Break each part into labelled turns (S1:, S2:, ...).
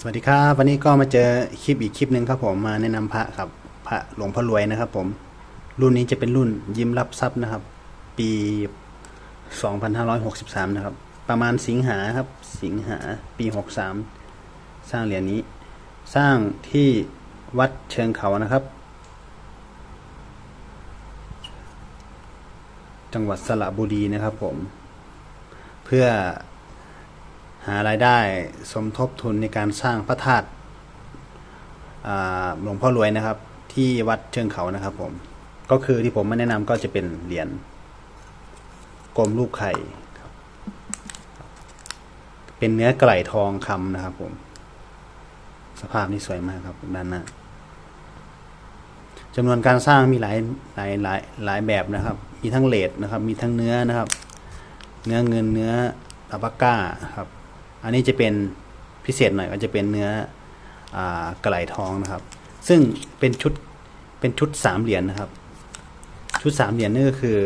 S1: สวัสดีครับวันนี้ก็มาเจอคลิปอีกคลิปหนึ่งครับผมมาแนะนำพระครับพระหลวงพ่อรวยนะครับ ผม รุ่นนี้จะเป็นรุ่นยิ้มรับทรัพย์นะครับ ปี 2563 นะครับ ประมาณสิงหาครับ สิงหาปี 63 สร้างเหรียญนี้ สร้างที่วัดเชิงเขานะครับ จังหวัดสระบุรีนะครับ ผม เพื่อ หารายได้สมทบทุนในการสร้างพระธาตุหลวงพ่อรวยนะครับ ที่วัดเชิงเขานะครับผมก็คือที่ผมมาแนะนำก็จะเป็นเหรียญกลมรูปไข่ครับเป็นเนื้อไก่ทองคำนะครับผม สภาพนี้สวยมากครับด้านหน้าจำนวนการสร้างมีหลายหลายหลายหลายแบบนะครับ มีทั้งเลดนะครับ มีทั้งเนื้อนะครับ เนื้อเงินเนื้ออัปาก้าครับ อันนี้จะเป็นพิเศษหน่อยก็จะเป็นเนื้ออกระไหลทองนะครับ ซึ่งเป็นชุดเป็นชุดสามเหรียญนะครับ ชุดสามเหรียญนี่ก็คือ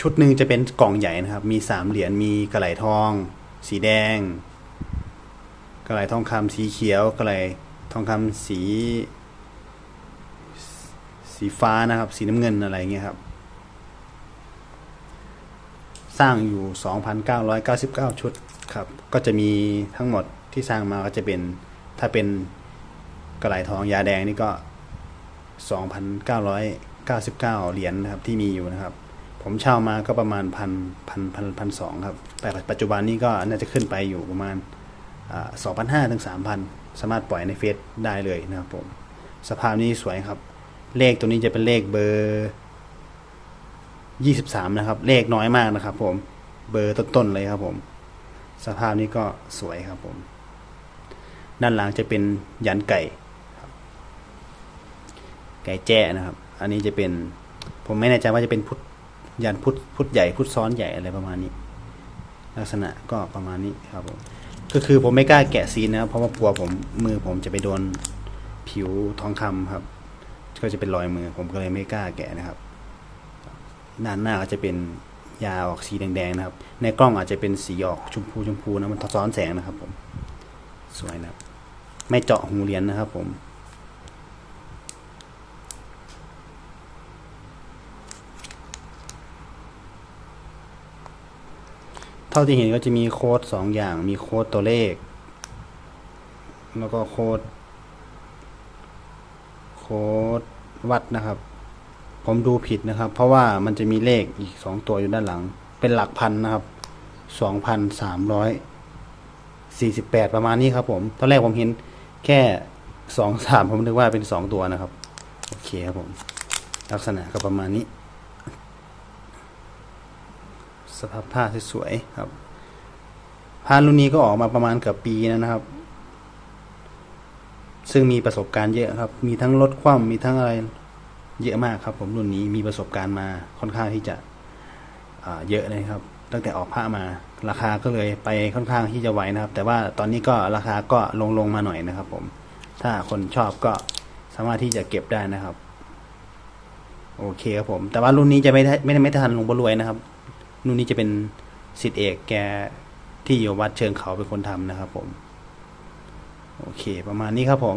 S1: ชุดหนึ่งจะเป็นกล่องใหญ่นะครับ มีสามเหรียญมีกระไหลทอง สีแดง กระไหลทองคำสีเขียว กระไหลทองคำสี สีฟ้านะครับ สีน้ำเงินอะไรเงี้ยครับ สร้างอยู่ 2,999 ชุดครับ ก็จะมีทั้งหมดที่สร้างมาก็จะเป็นถ้าเป็นกระไหลทองยาแดงนี่ก็ 2,999 เหรียญนะครับที่มีอยู่นะครับ ผมเช่ามาก็ประมาณพันพันพันพันสองครับแต่ปัจจุบันนี้ก็น่าจะขึ้นไปอยู่ประมาณสองพันห้าถึงสามพันสามารถปล่อยในเฟซได้เลยนะครับผม สภาพนี้สวยครับ เลขตัวนี้จะเป็นเลขเบอร์ ยี่สิบสามนะครับ เลขน้อยมากนะครับ ผม เบอร์ต้นๆเลยครับ ผม สภาพนี้ก็สวยครับ ผม ด้านหลังจะเป็นยันไก่ไก่แจ้นะครับ อันนี้จะเป็น ผมไม่แน่ใจว่าจะเป็นพุทธยันพุทธพุทธใหญ่พุทธซ้อนใหญ่อะไรประมาณนี้ ลักษณะก็ประมาณนี้ครับผมก็คือผมไม่กล้าแกะซีนนะครับเพราะว่ากลัวผมมือผมจะไปโดนผิวทองคำครับ ก็จะเป็นรอยมือ ผมก็เลยไม่กล้าแกะนะครับ ด้านหน้าก็จจะเป็นยาออกสีแดงๆนะครับ ในกล้องอาจจะเป็นสีออกชมพูชมพูนะมันซ้อนแสงนะครับผมสวยนะครับ ไม่เจาะหูเหรียญนะครับผมเท่าที่เห็นก็จะมีโค้ดสองอย่าง มีโค้ดตัวเลข แล้วก็โค้ด โค้ดวัดนะครับ ผมดูผิดนะครับ เพราะว่ามันจะมีเลขอีกสองตัวอยู่ด้านหลัง เป็นหลักพันนะครับสองพันสามร้อยสี่สิบแปดประมาณนี้ครับ ผม ตอนแรกผมเห็นแค่สองสามผมนึกว่าเป็นสองตัวนะครับ โอเคครับผม ลักษณะก็ประมาณนี้ สภาพผ้าสวยๆครับผ้ารุ่นนี้ก็ออกมาประมาณเกือบปีแล้วนะครับ ซึ่งมีประสบการณ์เยอะครับ มีทั้งลดความมีทั้งอะไร เยอะมากครับ ผมรุ่นนี้มีประสบการณ์มาค่อนข้างที่จะเยอะเลยครับ ตั้งแต่ออกผ้ามา ราคาก็เลยไปค่อนข้างที่จะไหวนะครับ แต่ว่าตอนนี้ก็ราคาก็ลงลงมาหน่อยนะครับ ผม ถ้าคนชอบก็สามารถที่จะเก็บได้นะครับ โอเคครับผม แต่ว่ารุ่นนี้จะไม่ได้ไม่ได้ไม่ทันหลวงพ่รวยนะครับ รุ่นนี้จะเป็นสิทธิเอกแกที่อยู่วัดเชิงเขาเป็นคนทำนะครับ ผม โอเค ประมาณนี้ครับผม